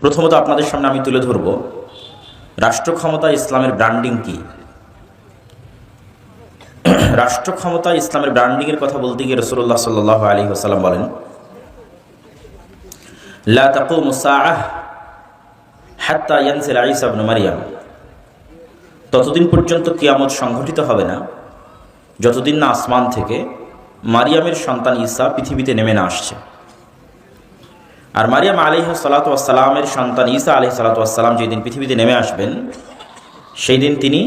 প্রথমত আপনাদের সামনে আমি তুলে ধরব রাষ্ট্র ক্ষমতা ইসলামের ব্র্যান্ডিং কি? রাষ্ট্র ক্ষমতা ইসলামের ব্র্যান্ডিংয়ের কথা বলতে গিয়ে রসুল্লাহ সাল্লাহ আলী আসাল্লাম বলেন, লা তাকুমু সাআহ হাত্তা ইয়ানজিল ঈসা ইবনে মারইয়াম ততদিন পর্যন্ত কিয়ামত সংঘটিত হবে না, যতদিন না আসমান থেকে মারিয়ামের সন্তান ঈসা পৃথিবীতে নেমে না আসছে। আর মারিয়াম আলিহ সালাতামের সন্তান ঈসা আলহ সালাতাম যেদিন পৃথিবীতে নেমে আসবেন সেই দিন তিনি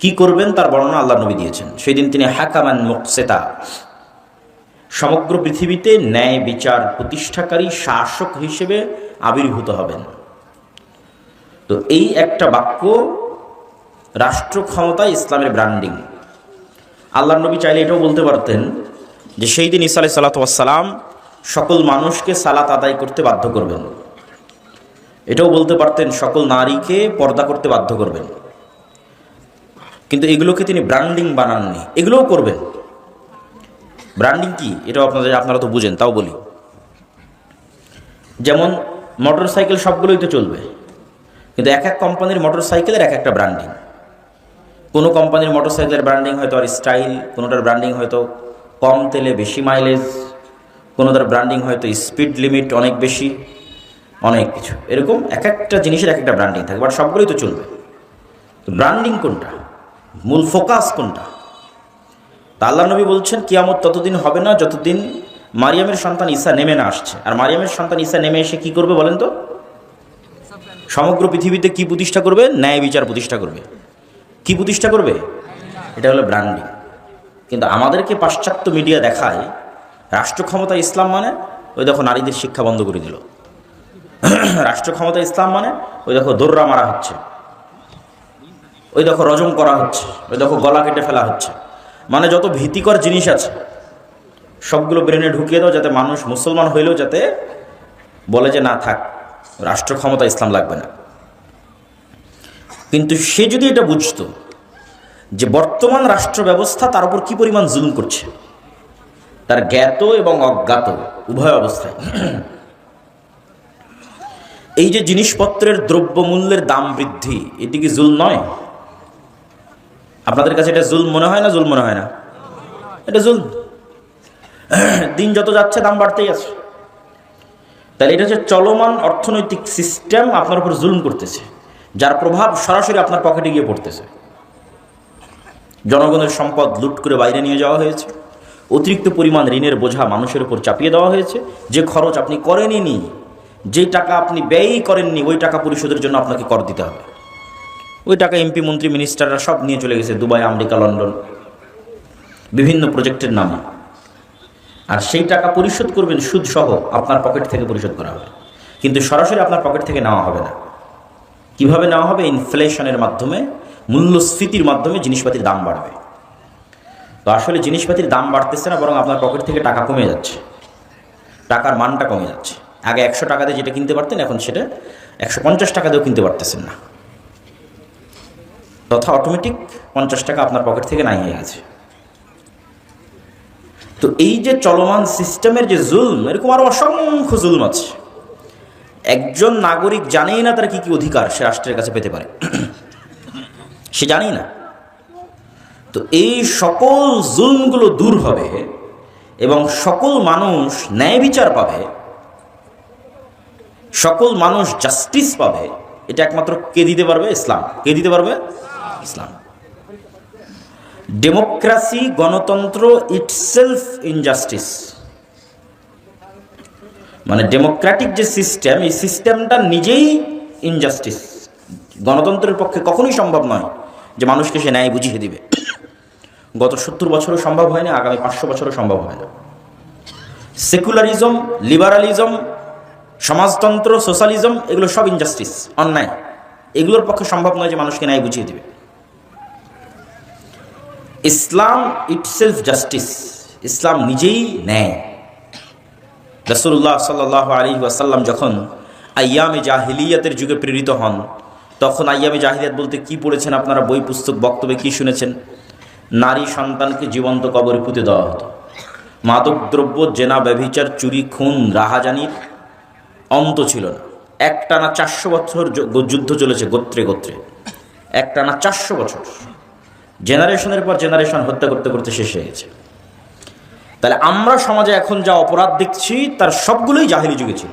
কি করবেন তার বর্ণনা আল্লাহ নবী দিয়েছেন। সেই দিন তিনি হাকামান মুকসেতা, সমগ্র পৃথিবীতে ন্যায় বিচার প্রতিষ্ঠাকারী শাসক হিসেবে আবির্ভূত হবেন। তো এই একটা বাক্য রাষ্ট্র ক্ষমতা ইসলামের ব্র্যান্ডিং আল্লাহ নবী চাইলে এটাও বলতে পারতেন যে সেই দিন ইসা আলাই সালাতাম সকল মানুষকে সালাত আদায় করতে বাধ্য করবেন। এটাও বলতে পারতেন, সকল নারীকে পর্দা করতে বাধ্য করবেন। কিন্তু এগুলোকে তিনি ব্র্যান্ডিং বানাননি। এগুলোও করবেন। ব্র্যান্ডিং কি? এটাও আপনাদের, আপনারা তো বুঝেন, তাও বলি। যেমন মোটর সাইকেল সবগুলোই তো চলবে। কিন্তু এক এক কোম্পানির মোটর সাইকেলের এক একটা ব্র্যান্ডিং। কোনো কোম্পানির মোটর সাইকেলের ব্র্যান্ডিং হয়তো আর স্টাইল, কোনোটার ব্র্যান্ডিং হয়তো কম তেলে, বেশি মাইলেজ কোনোটার ব্র্যান্ডিং হয়তো স্পিড লিমিট অনেক বেশি, অনেক কিছু। এরকম এক একটা জিনিসের এক একটা ব্র্যান্ডিং থাকে বাট সবগুলোই তো চলবে। ব্র্যান্ডিং কোনটা? মূল ফোকাস কোনটা? তা আল্লাহ নবী বলছেন, কিয়ামত ততদিন হবে না যতদিন মারিয়ামের সন্তান ঈসা নেমে না আসছে। আর মারিয়ামের সন্তান ঈসা নেমে এসে কি করবে বলেন তো? সমগ্র পৃথিবীতে কি প্রতিষ্ঠা করবে? ন্যায় বিচার প্রতিষ্ঠা করবে। কি প্রতিষ্ঠা করবে? এটা হলো ব্র্যান্ডিং কিন্তু আমাদেরকে পাশ্চাত্য মিডিয়া দেখায় রাষ্ট্র ক্ষমতা ইসলাম মানে ওই দেখো নারীদের শিক্ষা বন্ধ করে দিল। রাষ্ট্র ক্ষমতা ইসলাম মানে ওই দেখো দোররা মারা হচ্ছে। ওই দেখো রজম করা হচ্ছে। ওই দেখো গলা কেটে ফেলা হচ্ছে। মানে যত ভীতিকর জিনিস আছে, সবগুলো ব্রেনে ঢুকিয়ে দাও যাতে মানুষ মুসলমান হইলেও যাতে বলে যে না, থাক রাষ্ট্র ক্ষমতা ইসলাম লাগবে না। কিন্তু সে যদি এটা বুঝতো যে বর্তমান রাষ্ট্র ব্যবস্থা তার উপর কি পরিমাণ জুলুম করছে তার জ্ঞাত এবং অজ্ঞাত, উভয় অবস্থায়। এই যে জিনিসপত্রের দ্রব্যমূল্যের দাম বৃদ্ধি, এটি কি জুল নয়? আপনাদের কাছে এটা জুল মনে হয় না জুল মনে হয় না? এটা জুল। দিন যত যাচ্ছে, দাম বাড়তেই আছে। তাহলে এটা হচ্ছে চলমান অর্থনৈতিক সিস্টেম আপনার উপর জুলুম করতেছে, যার প্রভাব সরাসরি আপনার পকেটে গিয়ে পড়তেছে। জনগণের সম্পদ লুট করে বাইরে নিয়ে যাওয়া হয়েছে। অতিরিক্ত পরিমাণ ঋণের বোঝা মানুষের উপর চাপিয়ে দেওয়া হয়েছে। যে খরচ আপনি করেননি যে টাকা আপনি ব্যয়ই করেননি, ওই টাকা পরিশোধের জন্য আপনাকে কর দিতে হবে। ওই টাকা এমপি, মন্ত্রী, মিনিস্টাররা সব নিয়ে চলে গেছে, দুবাই, আমেরিকা, লন্ডন, বিভিন্ন প্রজেক্টের নামে। আর সেই টাকা পরিশোধ করবেন সুদ সহ আপনার পকেট থেকে পরিশোধ করা হবে। কিন্তু সরাসরি আপনার পকেট থেকে নেওয়া হবে না। কীভাবে নেওয়া হবে? ইনফ্লেশনের মাধ্যমে, মূল্যস্ফীতির মাধ্যমে জিনিসপাতির দাম বাড়বে। তো আসলে জিনিসপাতির দাম বাড়তেছে না, বরং আপনার পকেট থেকে টাকা কমে যাচ্ছে। টাকার মানটা কমে যাচ্ছে। আগে একশো টাকা দিয়ে যেটা কিনতে পারতেন, এখন সেটা একশো পঞ্চাশ টাকা দিয়েও কিনতে পারতেছেন না। তথা অটোমেটিক পঞ্চাশ টাকা আপনার পকেট থেকে নাই হয়ে গেছে। তো এই যে চলমান সিস্টেমের যে জুলম, এরকম আরও অসংখ্য জুলম আছে। একজন নাগরিক জানেই না তার কি কি অধিকার, সে রাষ্ট্রের কাছে পেতে পারে। সে জানেই না। তো এই সকল জুলমগুলো দূর হবে এবং সকল মানুষ ন্যায় বিচার পাবে, সকল মানুষ জাস্টিস পাবে। এটা একমাত্র কে দিতে পারবে? ইসলাম। কে দিতে পারবে? ইসলাম। ডেমোক্রাসি গণতন্ত্র ইটসেলফ ইনজাস্টিস মানে ডেমোক্রেটিক যে সিস্টেম এই সিস্টেমটা নিজেই ইনজাস্টিস গণতন্ত্রের পক্ষে কখনোই সম্ভব নয় যে মানুষকে সে ন্যায় বুঝিয়ে দিবে। গত সত্তর বছরও সম্ভব হয় না আগামী পাঁচশো বছরও সম্ভব হয় না। সেকুলারিজম, লিবারালিজম, সমাজতন্ত্র, সোশ্যালিজম, এগুলো সব ইনজাস্টিস অন্যায়। এগুলোর পক্ষে সম্ভব নয় যে মানুষকে ন্যায় বুঝিয়ে দিবে। ইসলাম ইটসেলফ জাস্টিস ইসলাম নিজেই ন্যায়। রসুল্লাহ সাল্লাহ আলী ওয়াসাল্লাম যখন আয়ামে জাহিলিয়াতের যুগে প্রেরিত হন, তখন আয়ামে জাহিলিয়াত বলতে কি পড়েছেন আপনারা? বই, পুস্তক, বক্তব্যে কি শুনেছেন? নারী সন্তানকে জীবন্ত কবরে পুঁতে দেওয়া হতো। মাদক দ্রব্য জেনা, ব্যভিচার, চুরি, খুন রাহাজানির অন্ত ছিল না। একটানা চারশো বছর যুদ্ধ চলেছে গোত্রে গোত্রে। একটানা চারশো বছর। জেনারেশনের পর জেনারেশন হত্যা করতে করতে শেষ হয়ে গেছে। তাহলে আমরা সমাজে এখন যা অপরাধ দেখছি, তার সবগুলোই জাহিলি যুগে ছিল।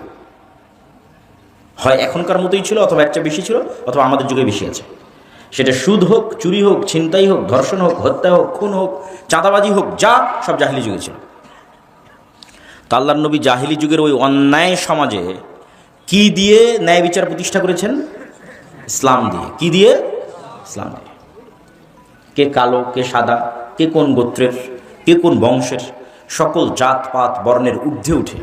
হয় এখনকার মতোই ছিল, অথবা একটা বেশি ছিল, অথবা আমাদের যুগে বেশি আছে। সেটা সুদ হোক, চুরি হোক, ছিনতাই হোক, ধর্ষণ হোক, হত্যা হোক, খুন হোক, চাঁদাবাজি হোক, যা সব জাহিলি যুগে ছিল। তো আল্লাহ নবী জাহিলি যুগের ওই অন্যায় সমাজে কি দিয়ে ন্যায় বিচার প্রতিষ্ঠা করেছেন? ইসলাম দিয়ে। কি দিয়ে? ইসলাম দিয়ে। কে কালো, কে সাদা, কে কোন গোত্রের, কে কোন বংশের, সকল জাতপাত বর্ণের ঊর্ধ্বে উঠে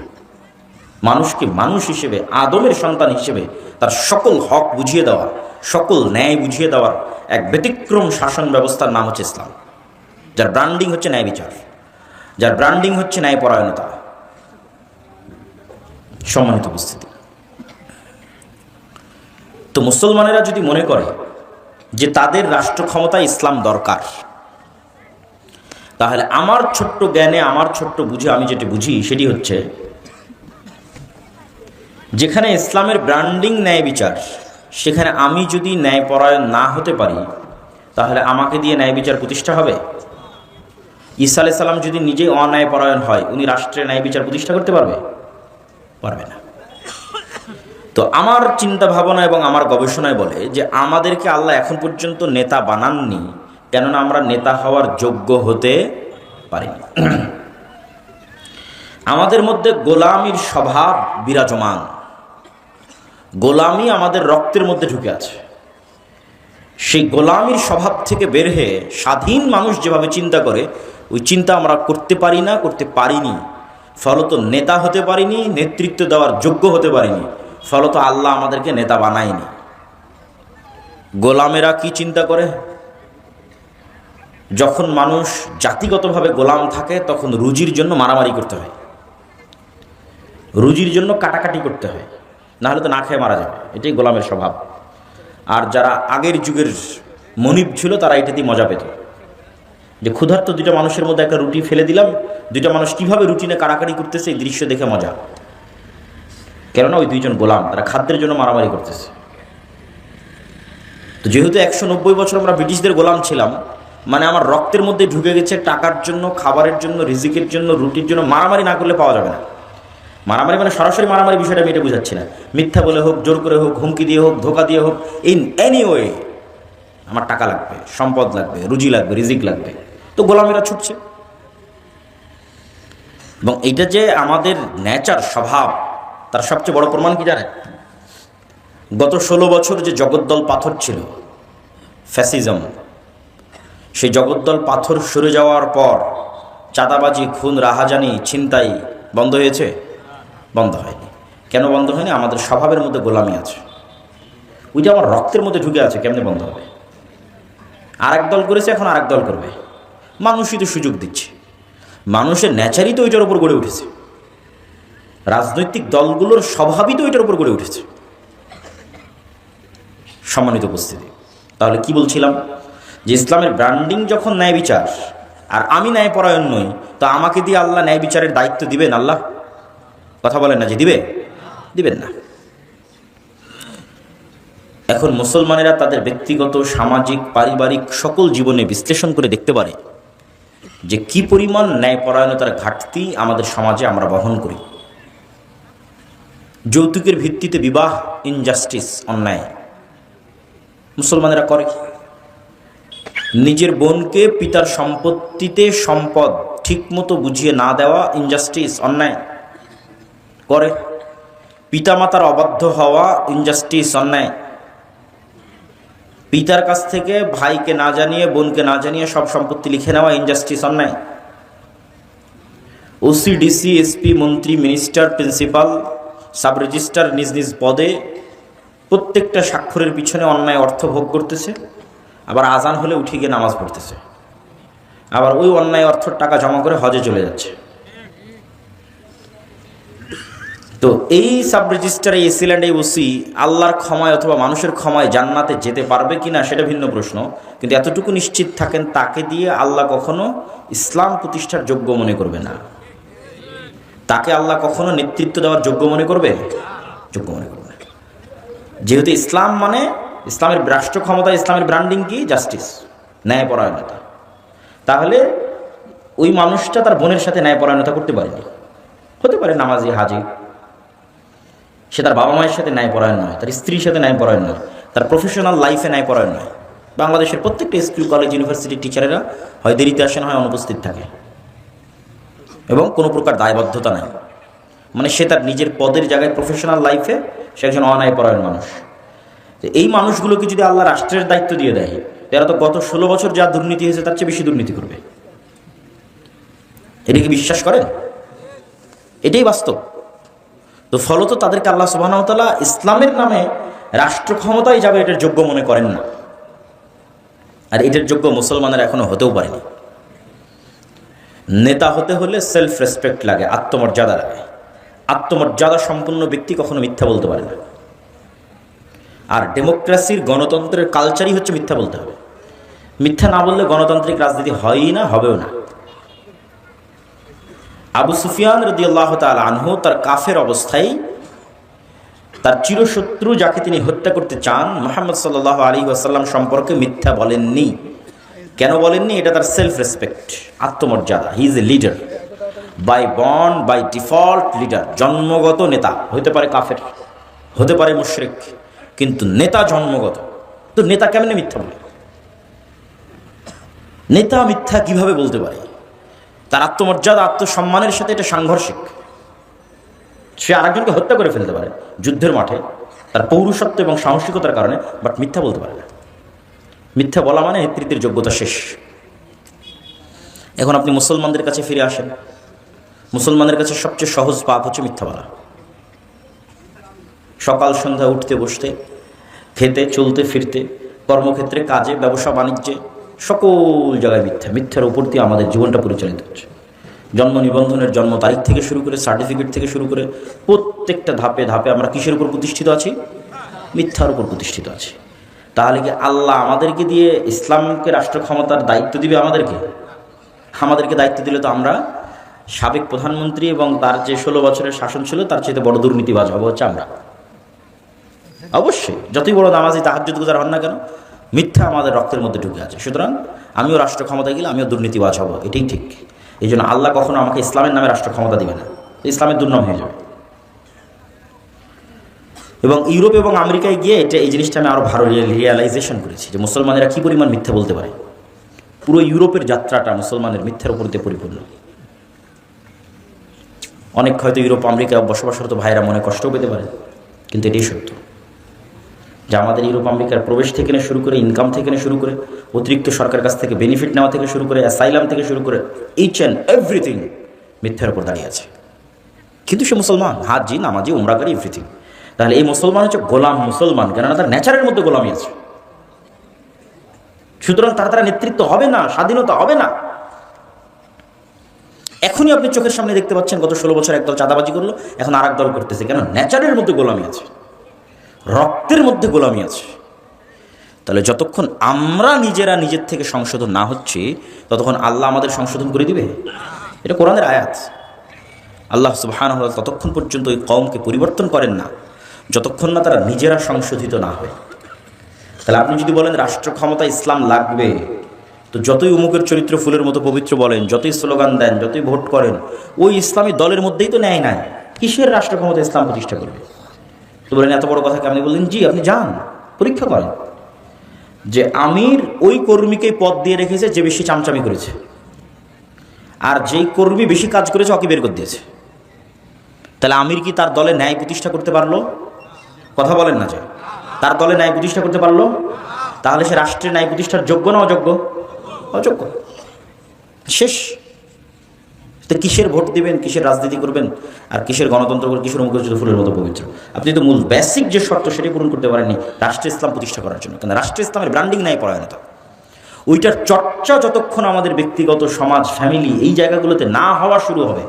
মানুষকে মানুষ হিসেবে, আদমের সন্তান হিসেবে তার সকল হক বুঝিয়ে দেওয়া সকল ন্যায় বুঝিয়ে দেওয়ার এক ব্যতিক্রম শাসন ব্যবস্থার নাম হচ্ছে ইসলাম। যার ব্র্যান্ডিং হচ্ছে ন্যায় বিচার। যার ব্র্যান্ডিং হচ্ছে ন্যায় পরায়ণতা। সম্মানিত উপস্থিতি। তো মুসলমানেরা যদি মনে করে যে তাদের রাষ্ট্র ক্ষমতায় ইসলাম দরকার, তাহলে আমার ছোট্ট জ্ঞানে, আমার ছোট্ট বুঝে আমি যেটি বুঝি, সেটি হচ্ছে যেখানে ইসলামের ব্র্যান্ডিং ন্যায় বিচার, সেখানে আমি যদি ন্যায়পরায়ণ না হতে পারি, তাহলে আমাকে দিয়ে ন্যায় বিচার প্রতিষ্ঠা হবে? ঈসা সালাম যদি নিজে অন্যায়পরায়ণ হয়, উনি রাষ্ট্রে ন্যায় বিচার প্রতিষ্ঠা করতে পারবে? পারবে না। তো আমার চিন্তা ভাবনা এবং আমার গবেষণায় বলে যে আমাদেরকে আল্লাহ এখন পর্যন্ত নেতা বানাননি, কেননা আমরা নেতা হওয়ার যোগ্য হতে পারিনি। আমাদের মধ্যে গোলামির স্বভাব বিরাজমান। গোলামি আমাদের রক্তের মধ্যে ঢুকে আছে। সেই গোলামির স্বভাব থেকে বের হয়ে স্বাধীন মানুষ যেভাবে চিন্তা করে, ওই চিন্তা আমরা করতে পারি না, করতে পারিনি। ফলত নেতা হতে পারিনি, নেতৃত্ব দেওয়ার যোগ্য হতে পারিনি। ফলত আল্লাহ আমাদেরকে নেতা বানায়নি। গোলামেরা কি চিন্তা করে? যখন মানুষ জাতিগতভাবে গোলাম থাকে, তখন রুজির জন্য মারামারি করতে হয়। রুজির জন্য কাটাকাটি করতে হয়। নাহলে তো না খেয়ে মারা যাবে। এটাই গোলামের স্বভাব। আর যারা আগের যুগের মনিব ছিল, তারা এটাতেই মজা পেত। যে ক্ষুধার্ত দুইটা মানুষের মধ্যে একটা রুটি ফেলে দিলাম, দুইটা মানুষ কীভাবে রুটিনে কাড়াকাড়ি করতেছে, এই দৃশ্য দেখে মজা। কেননা ওই দুইজন গোলাম, তারা খাদ্যের জন্য মারামারি করতেছে। তো যেহেতু একশো নব্বই বছর আমরা ব্রিটিশদের গোলাম ছিলাম মানে আমার রক্তের মধ্যে ঢুকে গেছে টাকার জন্য, খাবারের জন্য, রিজিকের জন্য, রুটির জন্য মারামারি না করলে পাওয়া যাবে না। মারামারি মানে সরাসরি মারামারি বিষয়টা আমি এটা বুঝাচ্ছি না। মিথ্যা বলে হোক, জোর করে হোক, হুমকি দিয়ে হোক, ধোকা দিয়ে হোক ইন এনি ওয়ে আমার টাকা লাগবে, সম্পদ লাগবে, রুজি লাগবে, রিজিক লাগবে। তো গোলামেরা ছুটছে। এবং এইটা যে আমাদের ন্যাচার স্বভাব, তার সবচেয়ে বড় প্রমাণ কি জানেন? গত ষোলো বছর যে জগদ্দল পাথর ছিল ফ্যাসিজম সেই জগদ্দল পাথর সরে যাওয়ার পর চাঁদাবাজি, খুন, রাহাজানি, ছিনতাই বন্ধ হয়েছে? বন্ধ হয়নি। কেন বন্ধ হয়নি? আমাদের স্বভাবের মধ্যে গোলামি আছে। ওইটা আমার রক্তের মধ্যে ঢুকে আছে, কেমনে বন্ধ হবে? আর এক দল করেছে, এখন আরেক দল করবে। মানুষই তো সুযোগ দিচ্ছে। মানুষের ন্যাচারই তো ওইটার উপর গড়ে উঠেছে। রাজনৈতিক দলগুলোর স্বভাবই তো ওইটার উপর গড়ে উঠেছে। সম্মানিত উপস্থিতি, তাহলে কি বলছিলাম? যে ইসলামের ব্র্যান্ডিং যখন ন্যায় বিচার, আর আমি ন্যায় পরায়ণ নই, তো আমাকে দিয়ে আল্লাহ ন্যায় বিচারের দায়িত্ব দিবেন আল্লাহ? কথা বলেন না যে দিবে? দিবেন না। এখন মুসলমানেরা তাদের ব্যক্তিগত, সামাজিক, পারিবারিক সকল জীবনে বিশ্লেষণ করে দেখতে পারে যে কি পরিমাণ ন্যায়পরায়ণতার ঘাটতি আমাদের সমাজে আমরা বহন করি। যৌতুকের ভিত্তিতে বিবাহ ইনজাস্টিস অন্যায় মুসলমানেরা করে। নিজের বোনকে পিতার সম্পত্তিতে সম্পদ ঠিকমতো বুঝিয়ে না দেওয়া ইনজাস্টিস অন্যায় করে। পিতামাতার অবাধ্য হওয়া ইনজাস্টিস অন্যায়। পিতার কাছ থেকে ভাইকে না জানিয়ে, বোনকে না জানিয়ে সব সম্পত্তি লিখে নেওয়া ইনজাস্টিস অন্যায়। ওসি ডিসি এসপি মন্ত্রী মিনিস্টার প্রিন্সিপাল সাব রেজিস্ট্রার নিজ নিজ পদে প্রত্যেকটা স্বাক্ষরের পিছনে অন্যায় অর্থ ভোগ করতেছে, আবার আজান হলে উঠে গিয়ে নামাজ পড়তেছে। আবার ওই অন্যায় অর্থের টাকা জমা করে হজে চলে যাচ্ছে। তো এই সাব রেজিস্টার এসিল্যান্ড এই ওসি আল্লাহর ক্ষমায় অথবা মানুষের ক্ষমায় জান্নাতে যেতে পারবে কিনা সেটা ভিন্ন প্রশ্ন। কিন্তু এতটুকু নিশ্চিত থাকেন তাকে দিয়ে আল্লাহ কখনো ইসলাম প্রতিষ্ঠার যোগ্য মনে করবে না। তাকে আল্লাহ কখনো নেতৃত্ব দেওয়ার যোগ্য মনে করবে? যোগ্য মনে করবে না। যেহেতু ইসলাম মানে ইসলামের রাষ্ট্র ক্ষমতা, ইসলামের ব্র্যান্ডিং কি? জাস্টিস ন্যায়পরায়ণতা। তাহলে ওই মানুষটা তার বোনের সাথে ন্যায়পরায়ণতা করতে পারেনি। হতে পারে নামাজি, হাজি সে তার বাবা মায়ের সাথে ন্যায়পরায়ণ নয়, তার স্ত্রীর সাথে ন্যায়পরায়ণ নয়, তার প্রফেশনাল লাইফে ন্যায়পরায়ণ নয়। বাংলাদেশের প্রত্যেকটা স্কুল কলেজ ইউনিভার্সিটির টিচারেরা হয় দেরিতে আসেন, হয় অনুপস্থিত থাকে। এবং কোনো প্রকার দায়বদ্ধতা নাই। মানে সে তার নিজের পদের জায়গায় প্রফেশনাল লাইফে সে একজন অন্যায়পরায়ণ মানুষ। এই মানুষগুলোকে যদি আল্লাহ রাষ্ট্রের দায়িত্ব দিয়ে দেয় এরা তো গত ষোলো বছর যা দুর্নীতি হয়েছে, তার চেয়ে বেশি দুর্নীতি করবে। এটা কি বিশ্বাস করেন? এটাই বাস্তব। তো ফলত তাদেরকে আল্লাহ সুবাহতালা ইসলামের নামে রাষ্ট্র ক্ষমতায় যাবে এটার যোগ্য মনে করেন না। আর এটার যোগ্য মুসলমানের এখনও হতেও পারেনি। নেতা হতে হলে সেলফ রেসপেক্ট লাগে, আত্মমর্যাদা লাগে। আত্মমর্যাদা সম্পন্ন ব্যক্তি কখনো মিথ্যা বলতে পারে না। আর ডেমোক্রেসির গণতন্ত্রের কালচারই হচ্ছে মিথ্যা বলতে হবে। মিথ্যা না বললে গণতান্ত্রিক রাজনীতি হয়ই না, হবেও না। সুফিয়ান রদি আল্লাহ তাল আনহু তার কাফের অবস্থায় তার চিরশত্রু যাকে তিনি হত্যা করতে চান মোহাম্মদ সাল্লাহ আলী আসাল্লাম সম্পর্কে মিথ্যা বলেননি। কেন বলেননি? এটা তার সেলফ রেসপেক্ট আত্মমর্যাদা। He is a leader by bond by default leader জন্মগত নেতা। হতে পারে কাফের, হতে পারে মুশরিক, কিন্তু নেতা জন্মগত। তো নেতা কেমনে মিথ্যা বলে? নেতা মিথ্যা কীভাবে বলতে পারে? তার আত্মমর্যাদা, আত্মসম্মানের সাথে এটা সাংঘর্ষিক। সে আরেকজনকে হত্যা করে ফেলতে পারে যুদ্ধের মাঠে। তার পৌরুষত্ব এবং সাহসিকতার কারণে, বাট মিথ্যা বলতে পারে না। মিথ্যা বলা মানে নেতৃত্বের যোগ্যতা শেষ। এখন আপনি মুসলমানদের কাছে ফিরে আসেন। মুসলমানের কাছে সবচেয়ে সহজ পাপ হচ্ছে মিথ্যা বলা। সকাল, সন্ধ্যা, উঠতে, বসতে, খেতে, চলতে, ফিরতে, কর্মক্ষেত্রে, কাজে, ব্যবসা, বাণিজ্যে সকল জায়গায় মিথ্যা। মিথ্যার উপর দিয়ে আমাদের জীবনটা পরিচালিত হচ্ছে। জন্ম নিবন্ধনের জন্ম তারিখ থেকে শুরু করে সার্টিফিকেট থেকে শুরু করে প্রত্যেকটা ধাপে ধাপে আমরা কিসের উপর প্রতিষ্ঠিত আছি? মিথ্যার উপর প্রতিষ্ঠিত আছি। তাহলে কি আল্লাহ আমাদেরকে দিয়ে ইসলামকে রাষ্ট্র ক্ষমতার দায়িত্ব দিবে আমাদেরকে? আমাদেরকে দায়িত্ব দিলে তো আমরা সাবেক প্রধানমন্ত্রী এবং তার যে ষোলো বছরের শাসন ছিল, তার চেয়ে বড় দুর্নীতিবাজ হব হচ্ছে আমরা। অবশ্যই, যতই বড় নামাজি, তাহাজ্জুদ গুজার হন না কেন মিথ্যা আমাদের রক্তের মধ্যে ঢুকে আছে। সুতরাং আমিও রাষ্ট্র ক্ষমতায় গেলে আমিও দুর্নীতিবাজ হব। এটাই ঠিক। এই জন্য আল্লাহ কখনো আমাকে ইসলামের নামে রাষ্ট্র ক্ষমতা দিবে না। ইসলামের দুর্নাম হয়ে যাবে। এবং ইউরোপ এবং আমেরিকায় গিয়ে এটা এই জিনিসটা আমি আরও ভালো রিয়েলাইজেশন করেছি যে মুসলমানেরা কী পরিমাণ মিথ্যা বলতে পারে। পুরো ইউরোপের যাত্রাটা মুসলমানের মিথ্যার উপর দিয়ে পরিপূর্ণ। অনেক হয়তো ইউরোপ, আমেরিকায় বসবাসরত ভাইরা মনে কষ্টও পেতে পারে, কিন্তু এটাই সত্য। যে আমাদের ইউরোপ আমেরিকার প্রবেশ থেকে নিয়ে শুরু করে ইনকাম থেকে নিয়ে শুরু করে, অতিরিক্ত সরকার কাছ থেকে বেনিফিট নেওয়া থেকে শুরু করে অ্যাসাইলাম থেকে শুরু করে ইচ অ্যান্ড এভরিথিং মিথ্যার উপর দাঁড়িয়ে আছে। কিন্তু সে মুসলমান হাজি নামাজি উমরাকারী এভরিথিং তাহলে এই মুসলমান হচ্ছে গোলাম মুসলমান, কেননা তার ন্যাচারের মধ্যে গোলামি আছে। সুতরাং তার দ্বারা নেতৃত্ব হবে না, স্বাধীনতা হবে না। এখনই আপনি চোখের সামনে দেখতে পাচ্ছেন, গত ষোলো বছর একদল চাঁদাবাজি করল, এখন আর দল করতেছে কেন ন্যাচারের মধ্যে গোলামি আছে। রক্তের মধ্যে গোলামি আছে। তাহলে যতক্ষণ আমরা নিজেরা নিজের থেকে সংশোধন না হচ্ছি, ততক্ষণ আল্লাহ আমাদের সংশোধন করে দিবে? এটা কোরআনের আয়াত। আল্লাহ সুবহান ততক্ষণ পর্যন্ত ওই কমকে পরিবর্তন করেন না। যতক্ষণ না তারা নিজেরা সংশোধিত না হয়। তাহলে আপনি যদি বলেন রাষ্ট্র ক্ষমতা ইসলাম লাগবে, তো যতই উমুকের চরিত্র ফুলের মতো পবিত্র বলেন, যতই স্লোগান দেন, যতই ভোট করেন, ওই ইসলামী দলের মধ্যেই তো ন্যায় নাই। কিসের রাষ্ট্র ক্ষমতা ইসলাম প্রতিষ্ঠা করবে? তো বলেন, এত বড় কথা আপনি বললেন? জি, আপনি যান, পরীক্ষা করেন। যে আমির ওই কর্মীকে পদ দিয়ে রেখেছে যে বেশি চামচামি করেছে। আর যেই কর্মী বেশি কাজ করেছে, ওকে বের করে দিয়েছে। তাহলে আমির কি তার দলে ন্যায় প্রতিষ্ঠা করতে পারল? কথা বলেন না যে। তার দলে ন্যায় প্রতিষ্ঠা করতে পারল? তাহলে সে রাষ্ট্রের ন্যায় প্রতিষ্ঠার যোগ্য না অযোগ্য? অযোগ্য। শেষ। তো কিসের ভোট দিবেন, কিসের রাজনীতি করবেন, আর কিসের গণতন্ত্র করবেন কিসের মুখোচ্চিত ফুলের মতো পবিত্র? আপনি তো মূল বেসিক যে শর্ত সেটি পূরণ করতে পারেননি রাষ্ট্র ইসলাম প্রতিষ্ঠা করার জন্য কিন্তু রাষ্ট্র ইসলামের ব্র্যান্ডিং নাই পরায়ণতা। ওইটার চর্চা যতক্ষণ আমাদের ব্যক্তিগত সমাজ ফ্যামিলি এই জায়গাগুলোতে না হওয়া শুরু হবে,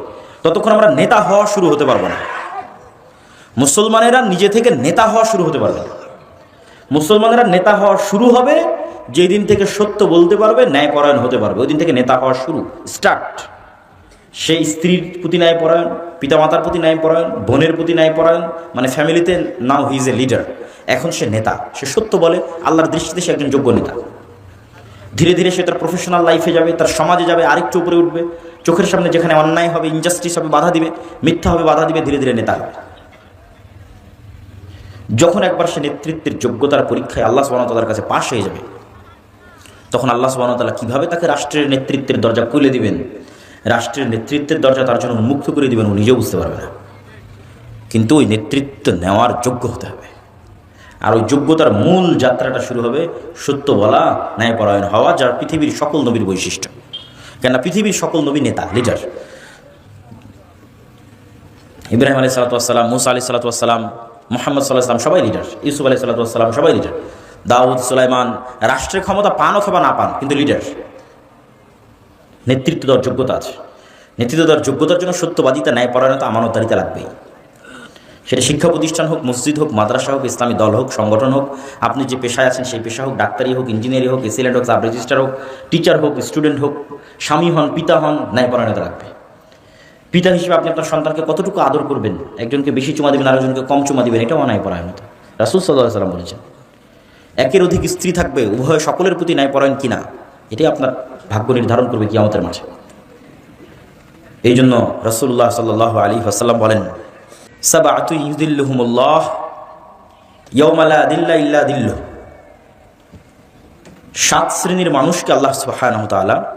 ততক্ষণ আমরা নেতা হওয়া শুরু হতে পারব না। মুসলমানেরা নিজে থেকে নেতা হওয়া শুরু হতে পারবে না। মুসলমানেরা নেতা হওয়া শুরু হবে যেই দিন থেকে সত্য বলতে পারবে, ন্যায়পরায়ণ হতে পারবে ওই দিন থেকে নেতা হওয়া শুরু স্টার্ট সেই স্ত্রীর প্রতি ন্যায়পরায়ণ পিতামাতার প্রতি ন্যায়পরায়ণ বোনের প্রতি ন্যায়পরায়ণ মানে ফ্যামিলিতে নাও হি ইজ এ লিডার। এখন সে নেতা, সে সত্য বলে, আল্লাহর দৃষ্টিতে সে একজন যোগ্য নেতা। ধীরে ধীরে সে তার প্রফেশনাল লাইফে যাবে, তার সমাজে যাবে, আরেকটু উপরে উঠবে। চোখের সামনে যেখানে অন্যায় হবে ইনজাস্টিস হবে, বাধা দিবে, মিথ্যা হবে, বাধা দিবে, ধীরে ধীরে নেতা হবে। যখন একবার সে নেতৃত্বের যোগ্যতার পরীক্ষায় আল্লাহ সুবাহতালার কাছে পাশ হয়ে যাবে, তখন আল্লাহ সুবাহতাল্লাহ কীভাবে তাকে রাষ্ট্রের নেতৃত্বের দরজা খুলে দিবেন? রাষ্ট্রের নেতৃত্বের দরজা তার জন্য উন্মুক্ত করে দিবেন, ও নিজেও বুঝতে পারবে না। কিন্তু ওই নেতৃত্ব নেওয়ার যোগ্য হতে হবে। আর ওই যোগ্যতার মূল যাত্রাটা শুরু হবে সত্য বলা, ন্যায়পরায়ণ হওয়া, যার পৃথিবীর সকল নবীর বৈশিষ্ট্য। কেননা পৃথিবীর সকল নবী নেতা লিডার ইব্রাহিম আলী সালাতাম মুসা আলি সালাতাম মোহাম্মদ সাল্লাহ সাল্লাম সবাই লিডার ইউসুফ আলি সাল্লাতাম সবাই লিডার দাউদ, সুলাইমান, রাষ্ট্রের ক্ষমতা পান অথবা না পান, কিন্তু লিডার নেতৃত্ব দেওয়ার যোগ্যতা আছে। নেতৃত্ব দেওয়ার যোগ্যতার জন্য সত্যবাদিতা, ন্যায়পরায়ণতা, আমানতদারিতা লাগবেই। সেটা শিক্ষা প্রতিষ্ঠান হোক, মসজিদ হোক, মাদ্রাসা হোক, ইসলামী দল হোক, সংগঠন হোক, আপনি যে পেশায় আছেন সেই পেশা হোক, ডাক্তারি হোক, ইঞ্জিনিয়ারি হোক এসিলেন্ট হোক, সাব রেজিস্টার হোক, টিচার হোক, স্টুডেন্ট হোক, স্বামী হন, পিতা হন, ন্যায়পরায়ণতা লাগবে। পিতা হিসেবে আপনি আপনার সন্তানকে কতটুকু আদর করবেন? একজনকে বেশি চুমা দেবেন, আরেকজনকে কম চুমা দিবেন, এটাও ন্যায়পরায়ণতা রাসুল সাল্লাহ সাল্লাম বলেছেন, একের অধিক স্ত্রী থাকবে, উভয় সকলের প্রতি ন্যায়পরায়ণ কিনা? এটাই আপনার ভাগ্য নির্ধারণ করবে কিয়ামতের মাঝে এই জন্য রসুল্লাহ সাল্লাহ আলী আসাল্লাম বলেন দিল্লু সাত শ্রেণির মানুষকে আল্লাহ সুবহানাহু তাআলা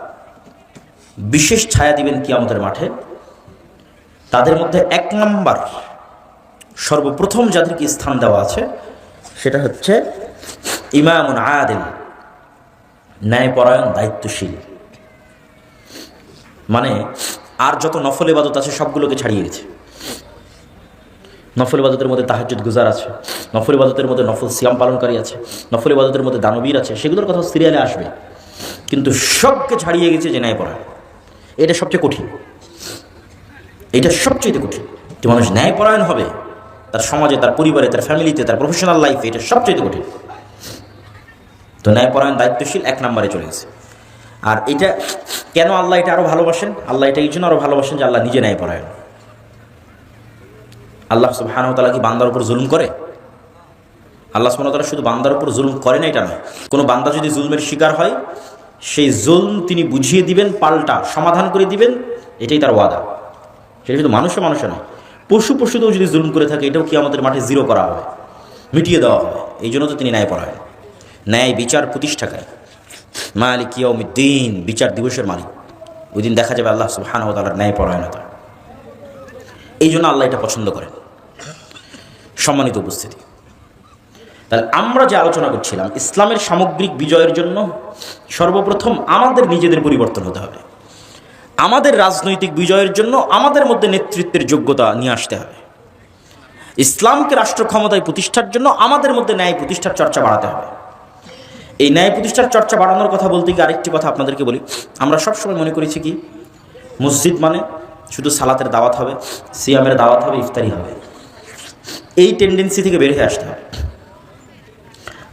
বিশেষ ছায়া দিবেন কিয়ামতের মাঠে। তাদের মধ্যে এক নম্বর সর্বপ্রথম যাদেরকে স্থান দেওয়া আছে, সেটা হচ্ছে ইমামুন আদিল। ন্যায়পরায়ণ, দায়িত্বশীল। মানে আর যত নফল ইবাদত আছে, সবগুলোকে ছাড়িয়ে গেছে। নফল ইবাদতের মধ্যে তাহাজুদ গুজার আছে, নফল ইবাদতের মধ্যে নফল সিয়াম পালনকারী আছে, নফল ইবাদতের মধ্যে দানবীর আছে, সেগুলোর কথা সিরিয়ালে আসবে। কিন্তু সবকে ছাড়িয়ে গেছে যে ন্যায় এটা সবচেয়ে কঠিন। এটা সবচেয়ে কঠিন। যে মানুষ ন্যায়পরায়ণ হবে, তার সমাজে, তার পরিবারে, তার ফ্যামিলিতে তার প্রফেশনাল লাইফে এটা সবচেয়ে কঠিন। তো ন্যায়পরায়ণ দায়িত্বশীল এক নম্বরে চলে গেছে। আর এটা কেন আল্লাহ এটা আরও ভালোবাসেন? আল্লাহ এটা এই জন্য আরও ভালোবাসেন যে আল্লাহ নিজে ন্যায়পরায়ণ আল্লাহ সুবাহানতালা কি বান্দার উপর জুলুম করে? আল্লাহ সুবাহতালা শুধু বান্দার উপর জুলুম করে না, এটা নয়। কোনো বান্দা যদি জুলমের শিকার হয়, সেই জুলম তিনি বুঝিয়ে দিবেন, পাল্টা সমাধান করে দিবেন, এটাই তার ওয়াদা। সেটা শুধু মানুষে মানুষে নয়। পশু পশুতেও যদি জুলুম করে থাকে, এটাও কি আমাদের মাঠে জিরো করা হবে, মিটিয়ে দেওয়া হবে। এই জন্য তো তিনি ন্যায় পড়ায় ন্যায় বিচার প্রতিষ্ঠাকারী। মালিক ইয়মিদ্দিন বিচার দিবসের মালিক। ওই দিন দেখা যাবে আল্লাহ সুবহান তালার ন্যায় পরায়ণতা। এই জন্য আল্লাহ এটা পছন্দ করেন। সম্মানিত উপস্থিতি। তাহলে আমরা যে আলোচনা করছিলাম, ইসলামের সামগ্রিক বিজয়ের জন্য সর্বপ্রথম আমাদের নিজেদের পরিবর্তন হতে হবে। আমাদের রাজনৈতিক বিজয়ের জন্য আমাদের মধ্যে নেতৃত্বের যোগ্যতা নিয়ে আসতে হবে। ইসলামকে রাষ্ট্র ক্ষমতায় প্রতিষ্ঠার জন্য আমাদের মধ্যে ন্যায় প্রতিষ্ঠার চর্চা বাড়াতে হবে। এই ন্যায় প্রতিষ্ঠার চর্চা বাড়ানোর কথা বলতে গিয়ে আরেকটি কথা আপনাদেরকে বলি। আমরা সবসময় মনে করেছি কি, মসজিদ মানে শুধু সালাতের দাওয়াত হবে, সিয়ামের দাওয়াত হবে, ইফতারি হবে। এই টেন্ডেন্সি থেকে বের হয়ে আসতে হবে।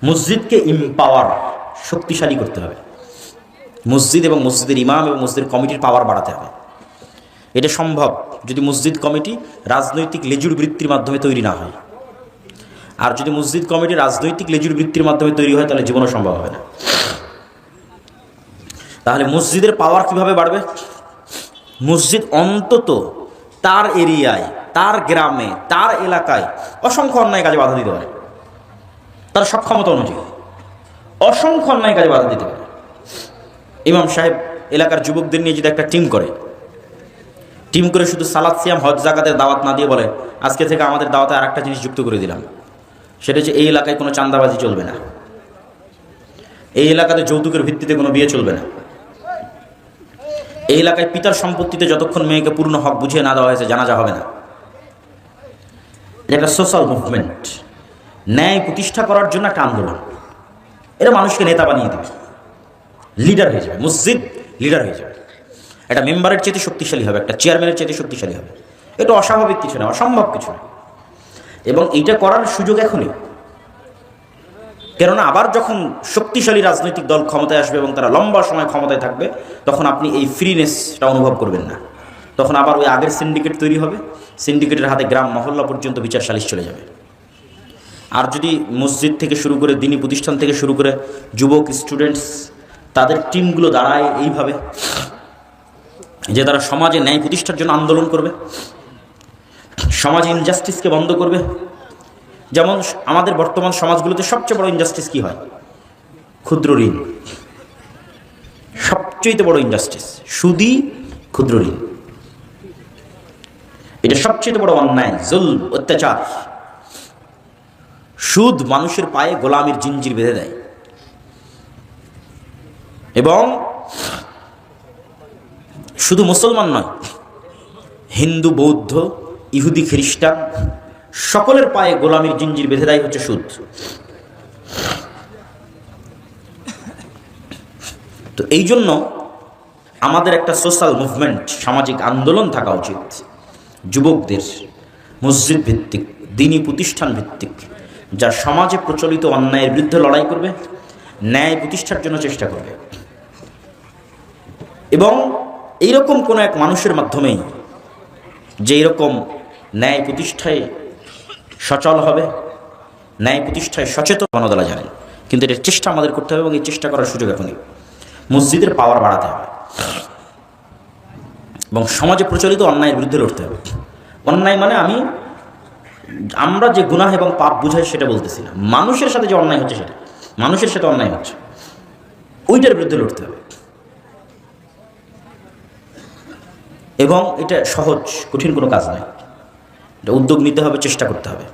মসজিদকে ইম্পাওয়ার শক্তিশালী করতে হবে। মসজিদ এবং মসজিদের ইমাম এবং মসজিদের কমিটির পাওয়ার বাড়াতে হবে। এটা সম্ভব যদি মসজিদ কমিটি রাজনৈতিক লেজুর বৃত্তির মাধ্যমে তৈরি না হয়। আর যদি মসজিদ কমিটি রাজনৈতিক লেজুর বৃত্তির মাধ্যমে তৈরি হয়, তাহলে জীবনও সম্ভব হবে না। তাহলে মসজিদের পাওয়ার কীভাবে বাড়বে? মসজিদ অন্তত তার এরিয়ায়, তার গ্রামে, তার এলাকায় অসংখ্য অন্যায় কাজে বাধা দিতে পারে। তার সক্ষমতা অনুযায়ী অসংখ্য অন্যায় কাজে বাধা দিতে পারে। ইমাম সাহেব এলাকার যুবকদের নিয়ে যদি একটা টিম করে টিম করে শুধু সালাদ সিয়াম, হজ, জাকাতের দাওয়াত না দিয়ে বলে, আজকে থেকে আমাদের দাওয়াতে আর একটা জিনিস যুক্ত করে দিলাম। সেটা হচ্ছে এই এলাকায় কোনো চান্দাবাজি চলবে না। এই এলাকাতে যৌতুকের ভিত্তিতে কোনো বিয়ে চলবে না। এই এলাকায় পিতার সম্পত্তিতে যতক্ষণ মেয়েকে পূর্ণ হক বুঝিয়ে না দেওয়া হয়েছে, জানাজা হবে না। এটা একটা সোশ্যাল মুভমেন্ট ন্যায় প্রতিষ্ঠা করার জন্য একটা আন্দোলন। এটা মানুষকে নেতা বানিয়ে দেবে। লিডার হয়ে যাবে, মসজিদ লিডার হয়ে যাবে। একটা মেম্বারের চেয়ে শক্তিশালী হবে, একটা চেয়ারম্যানের চেয়ে শক্তিশালী হবে। এটা অস্বাভাবিক কিছু না, অসম্ভব কিছু না। এবং এইটা করার সুযোগ এখনই। কেননা আবার যখন শক্তিশালী রাজনৈতিক দল ক্ষমতায় আসবে এবং তারা লম্বা সময় ক্ষমতায় থাকবে, তখন আপনি এই ফ্রিনেসটা অনুভব করবেন না। তখন আবার ওই আগের সিন্ডিকেট তৈরি হবে সিন্ডিকেটের হাতে গ্রাম মহল্লা পর্যন্ত বিচার সালিশ চলে যাবে। আর যদি মসজিদ থেকে শুরু করে দিনী প্রতিষ্ঠান থেকে শুরু করে যুবক স্টুডেন্টস তাদের টিমগুলো দাঁড়ায় এইভাবে, যে তারা সমাজে ন্যায় প্রতিষ্ঠার জন্য আন্দোলন করবে সমাজ ইনজাস্টিসকে বন্ধ করবে? যেমন আমাদের বর্তমান সমাজগুলোতে সবচেয়ে বড় ইনজাস্টিস কি হয়? ক্ষুদ্র ঋণ। সবচেয়ে বড় ইনজাস্টিস সুদি ক্ষুদ্র ঋণ। এটা সবচেয়ে বড় অন্যায় জুল অত্যাচার। সুদ মানুষের পায়ে গোলামির জিঞ্জির বেঁধে দেয়। এবং শুধু মুসলমান নয়, হিন্দু, বৌদ্ধ ইহুদি খ্রিস্টান, সকলের পায়ে গোলামির জিঞ্জির বেঁধে দেয় হচ্ছে সুদ। তো এই জন্য আমাদের একটা সোশ্যাল মুভমেন্ট সামাজিক আন্দোলন থাকা উচিত। যুবকদের, মসজিদ ভিত্তিক, দিনী প্রতিষ্ঠান ভিত্তিক, যা সমাজে প্রচলিত অন্যায়ের বিরুদ্ধে লড়াই করবে, ন্যায় প্রতিষ্ঠার জন্য চেষ্টা করবে। এবং এইরকম কোনো এক মানুষের মাধ্যমেই যে এরকম ন্যায় প্রতিষ্ঠায় সচল হবে, ন্যায় প্রতিষ্ঠায় সচেতন গণদলা জানেন। কিন্তু এটার চেষ্টা আমাদের করতে হবে এবং এই চেষ্টা করার সুযোগ এখনই। মসজিদের পাওয়ার বাড়াতে হবে। এবং সমাজে প্রচলিত অন্যায়ের বিরুদ্ধে লড়তে হবে। অন্যায় মানে আমি, আমরা যে গুনাহ এবং পাপ বুঝাই সেটা বলতেছি না মানুষের সাথে যে অন্যায় হচ্ছে সেটা, মানুষের সাথে অন্যায় হচ্ছে। ওইটার বিরুদ্ধে লড়তে হবে। এবং এটা সহজ, কঠিন কোনো কাজ নয়। এটা উদ্যোগ নিতে হবে, চেষ্টা করতে হবে।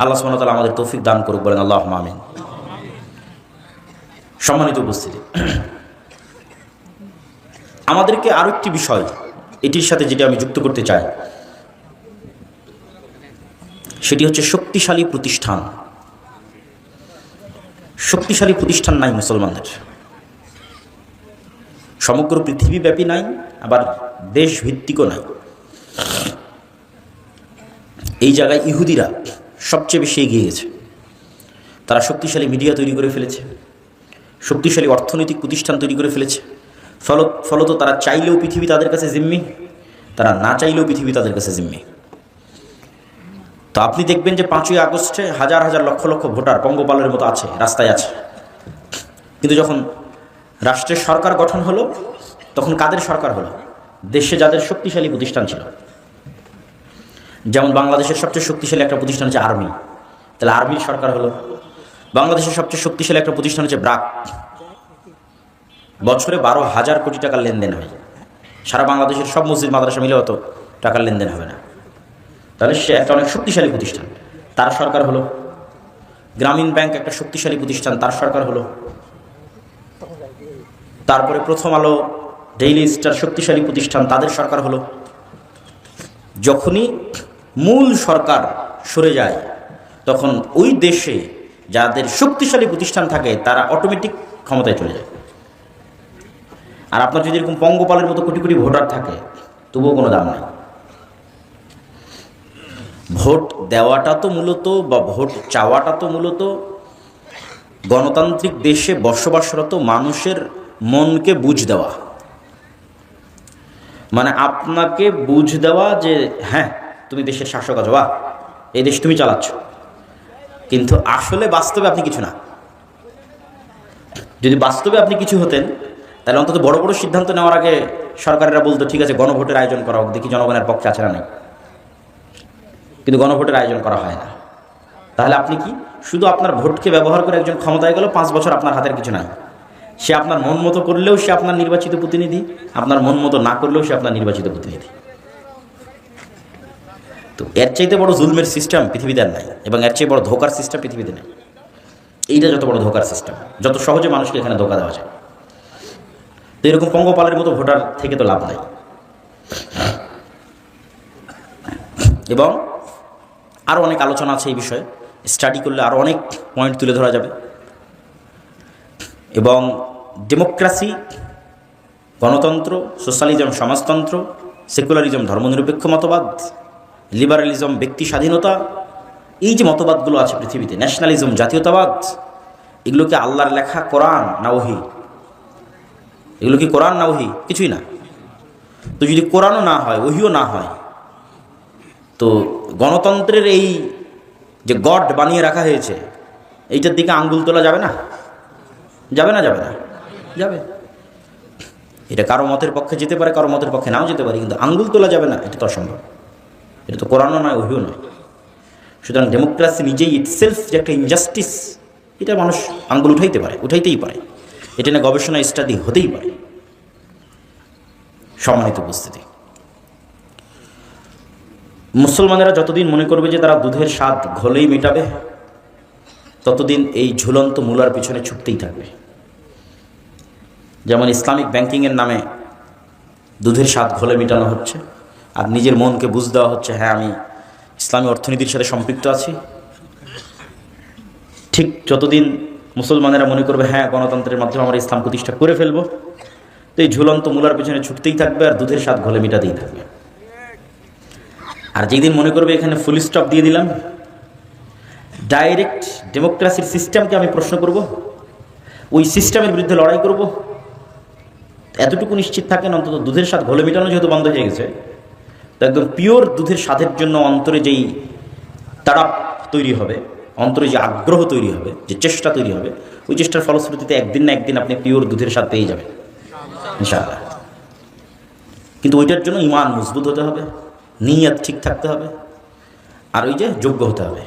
আল্লাহ সুমতাল আমাদের তৌফিক দান করুক বলেন আল্লাহ মামিন সম্মানিত উপস্থিতি। আমাদেরকে আরও একটি বিষয়, এটির সাথে যেটা আমি যুক্ত করতে চাই, সেটি হচ্ছে শক্তিশালী প্রতিষ্ঠান। শক্তিশালী প্রতিষ্ঠান নাই মুসলমানদের। সমগ্র পৃথিবীব্যাপী নাই, আবার দেশ ভিত্তিকও নাই। এই জায়গায় ইহুদিরা সবচেয়ে বেশি এগিয়ে গেছে। তারা শক্তিশালী মিডিয়া তৈরি করে ফেলেছে, শক্তিশালী অর্থনৈতিক প্রতিষ্ঠান তৈরি করে ফেলেছে। ফল, ফলত তারা চাইলেও পৃথিবী তাদের কাছে জিম্মি, তারা না চাইলেও পৃথিবী তাদের কাছে জিম্মি। তো আপনি দেখবেন যে পাঁচই আগস্টে হাজার হাজার লক্ষ লক্ষ ভোটার পঙ্গপালের মতো আছে, রাস্তায় আছে। কিন্তু যখন রাষ্ট্রের সরকার গঠন হলো, তখন কাদের সরকার হলো? দেশে যাদের শক্তিশালী প্রতিষ্ঠান ছিল। যেমন বাংলাদেশের সবচেয়ে শক্তিশালী একটা প্রতিষ্ঠান হচ্ছে আর্মি। তাহলে আর্মির সরকার হলো বাংলাদেশের সবচেয়ে শক্তিশালী একটা প্রতিষ্ঠান হচ্ছে ব্রাক। বছরে বারো হাজার কোটি টাকার লেনদেন হয় সারা বাংলাদেশের সব মসজিদ মাদ্রাসা মিলে অত টাকার লেনদেন হবে না। তাহলে সে একটা অনেক শক্তিশালী প্রতিষ্ঠান। তার সরকার হলো গ্রামীণ ব্যাংক একটা শক্তিশালী প্রতিষ্ঠান, তার সরকার হলো তারপরে প্রথম আলো, ডেইলি স্টার শক্তিশালী প্রতিষ্ঠান, তাদের সরকার হলো যখনই মূল সরকার সরে যায়, তখন ওই দেশে যাদের শক্তিশালী প্রতিষ্ঠান থাকে, তারা অটোমেটিক ক্ষমতায় চলে যায়। আর আপনার যদি এরকম পঙ্গপালের মতো কোটি কোটি ভোটার থাকে, তবুও কোনো দাম নাই। ভোট দেওয়াটা তো মূলত বা ভোট চাওয়াটা তো মূলত গণতান্ত্রিক দেশে বসবাসরত মানুষের মনকে বুঝ দেওয়া। মানে আপনাকে বুঝ দেওয়া যে হ্যাঁ তুমি দেশের শাসক আছো এই দেশ তুমি চালাচ্ছ। কিন্তু আসলে বাস্তবে আপনি কিছু না। যদি বাস্তবে আপনি কিছু হতেন, তাহলে অন্তত বড় বড় সিদ্ধান্ত নেওয়ার আগে সরকারেরা বলতো, ঠিক আছে, গণভোটের আয়োজন করা হোক, দেখি জনগণের পক্ষে আছে না নেই। কিন্তু গণভোটের আয়োজন করা হয় না। তাহলে আপনি কি, শুধু আপনার ভোটকে ব্যবহার করে একজন ক্ষমতায় গেল, পাঁচ বছর আপনার হাতের কিছু নাই? সে আপনার মন মতো করলেও সে আপনার নির্বাচিত প্রতিনিধি, আপনার মন মতো না করলেও সে আপনার নির্বাচিত প্রতিনিধি। তো এর চাইতে বড় জুলমের সিস্টেম পৃথিবীতে আর নাই এবং এর চেয়ে বড় ধোকার সিস্টেম পৃথিবীতে নেই। এইটা যত বড় ধোকার সিস্টেম যত সহজে মানুষকে এখানে ধোকা দেওয়া যায়। তো এরকম পঙ্গপালের মতো ভোটার থেকে তো লাভ নাই। এবং আরও অনেক আলোচনা আছে এই বিষয়ে। স্টাডি করলে আরও অনেক পয়েন্ট তুলে ধরা যাবে। এবং ডেমোক্রাসি গণতন্ত্র সোশ্যালিজম সমাজতন্ত্র সেকুলারিজম ধর্মনিরপেক্ষ মতবাদ লিবারালিজম, ব্যক্তি স্বাধীনতা, এই যে মতবাদগুলো আছে পৃথিবীতে, ন্যাশনালিজম, জাতীয়তাবাদ, এগুলোকে আল্লাহর লেখা কোরআন না ওহি? এগুলো কি কোরআন না ওহি? কিছুই না। তো যদি কোরআনও না হয়, ওহিও না হয়, তো গণতন্ত্রের এই যে গড বানিয়ে রাখা হয়েছে, এইটার দিকে আঙ্গুল তোলা যাবে না? যাবে না যাবে না? যাবে। এটা কারও মতের পক্ষে যেতে পারে, কারও মতের পক্ষে নাও যেতে পারে, কিন্তু আঙ্গুল তোলা যাবে না, এটা তো অসম্ভব। এটা তো কোরআনও নয়, ওহিও নয়। সুতরাং ডেমোক্রেসি নিজেই ইটসেলফ যে একটা ইনজাস্টিস এটা মানুষ আঙ্গুল উঠাইতে পারে, উঠাইতেই পারে। এটা নিয়ে গবেষণা স্টাডি হতেই পারে। সম্মানিত উপস্থিতি। মুসলমানেরা যতদিন মনে করবে যে তারা দুধের স্বাদ ঘোলেই মেটাবে, ততদিন এই ঝুলন্ত মূলার পিছনে ছুটতেই থাকবে। যেমন ইসলামিক ব্যাংকিংয়ের নামে দুধের স্বাদ ঘোলে মেটানো হচ্ছে আর নিজের মনকে বুঝ দেওয়া হচ্ছে হ্যাঁ আমি ইসলামী অর্থনীতির সাথে সম্পৃক্ত আছি। ঠিক যতদিন মুসলমানেরা মনে করবে হ্যাঁ গণতন্ত্রের মাধ্যমে আমরা ইসলাম প্রতিষ্ঠা করে ফেলব, তো এই ঝুলন্ত মূলার পিছনে ছুটতেই থাকবে আর দুধের স্বাদ ঘোলে মেটাতেই থাকবে। আর যেই দিন মনে করবে এখানে ফুল স্টপ দিয়ে দিলাম ডাইরেক্ট ডেমোক্রেসির সিস্টেমকে আমি প্রশ্ন করব, ওই সিস্টেমের বিরুদ্ধে লড়াই করব, এতটুকু নিশ্চিত থাকেন অন্তত দুধের স্বাদ ঘোলে মেটানো যেহেতু বন্ধ হয়ে গেছে একদম পিওর দুধের স্বাদের জন্য অন্তরে যেই তাড়াপ তৈরি হবে, অন্তরে যে আগ্রহ তৈরি হবে, যে চেষ্টা তৈরি হবে, ওই চেষ্টার ফলশ্রুতিতে একদিন না একদিন আপনি পিওর দুধের স্বাদ পেয়ে যাবেন, ইনশাআল্লাহ। কিন্তু ওইটার জন্য ইমান মজবুত হতে হবে, নিয়ত ঠিক থাকতে হবে, আর ওই যে যোগ্য হতে হবে।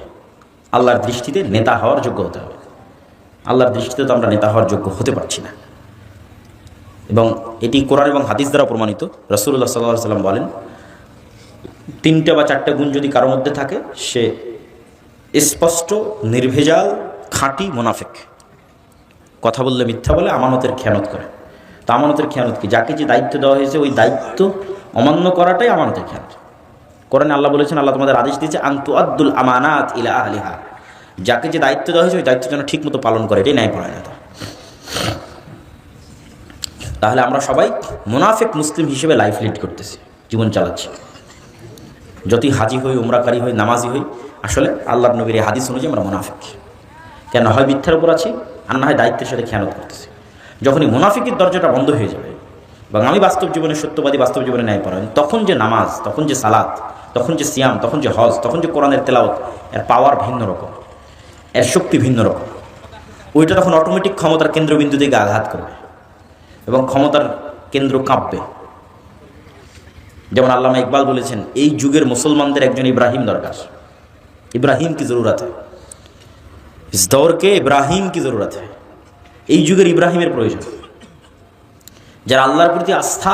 আল্লাহর দৃষ্টিতে নেতা হওয়ার যোগ্য হতে হবে। আল্লাহর দৃষ্টিতে তো আমরা নেতা হওয়ার যোগ্য হতে পারছি না। এবং এটি কোরআন এবং হাদিস দ্বারা প্রমাণিত। রসুল্লাহ সাল্লাহ সাল্লাম বলেন তিনটে বা চারটে গুণ যদি কারোর মধ্যে থাকে, সে স্পষ্ট, নির্ভেজাল, খাঁটি মোনাফেক। কথা বললে মিথ্যা বলে আমানতের খেয়ানত করে। তো আমানতের খেয়ানত কি? যাকে যে দায়িত্ব দেওয়া হয়েছে, ওই দায়িত্ব অমান্য করাটাই আমানতের খেয়ানত। কোরআনে আল্লাহ বলেছেন, আল্লাহ তোমাদের আদেশ দিয়েছে আন্তু আব্দুল আমানাত ইলা আলিহা যাকে যে দায়িত্ব দেওয়া হয়েছে, ওই দায়িত্ব যেন ঠিক মতো পালন করে, এটাই ন্যায় পরায়ণতা তাহলে আমরা সবাই মুনাফেক মুসলিম হিসেবে লাইফ লিড করতেছি, জীবন চালাচ্ছি। যতই হাজি হই, উমরাকারী হই, নামাজি হই, আসলে আল্লাহ নবীর এই হাদিস অনুযায়ী আমরা মুনাফিক। কেন? হয় মিথ্যার উপর আছি, আর না হয় দায়িত্বের সাথে খেয়ানত করতেছি। যখনই মুনাফিকের দরজাটা বন্ধ হয়ে যাবে, এবং আমি বাস্তব জীবনে সত্যবাদী বাস্তব জীবনে ন্যায় পড়েন তখন যে নামাজ, তখন যে সালাত, তখন যে সিয়াম, তখন যে হজ, তখন যে কোরআনের তেলাওত এর পাওয়ার ভিন্ন রকম, এর শক্তি ভিন্ন রকম। ওইটা তখন অটোমেটিক ক্ষমতার কেন্দ্রবিন্দু দিকে আঘাত করবে, এবং ক্ষমতার কেন্দ্র কাঁপবে। যেমন আল্লামা ইকবাল বলেছেন, এই যুগের মুসলমানদের একজন ইব্রাহিম দরকার। ইব্রাহিম কি জরুরত হ্যাঁ? ইস দৌরকে ইব্রাহিম কি জরুরত এই যুগের ইব্রাহিমের প্রয়োজন। যারা আল্লাহর প্রতি আস্থা,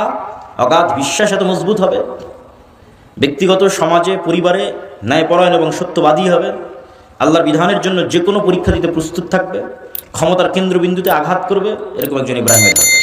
অগাধ বিশ্বাস এত মজবুত হবে, ব্যক্তিগত সমাজে, পরিবারে ন্যায়পরায়ণ এবং সত্যবাদী হবে, আল্লাহর বিধানের জন্য যে কোনো পরীক্ষা দিতে প্রস্তুত থাকবে, ক্ষমতার কেন্দ্রবিন্দুতে আঘাত করবে, এরকম একজন ইব্রাহিমের দরকার।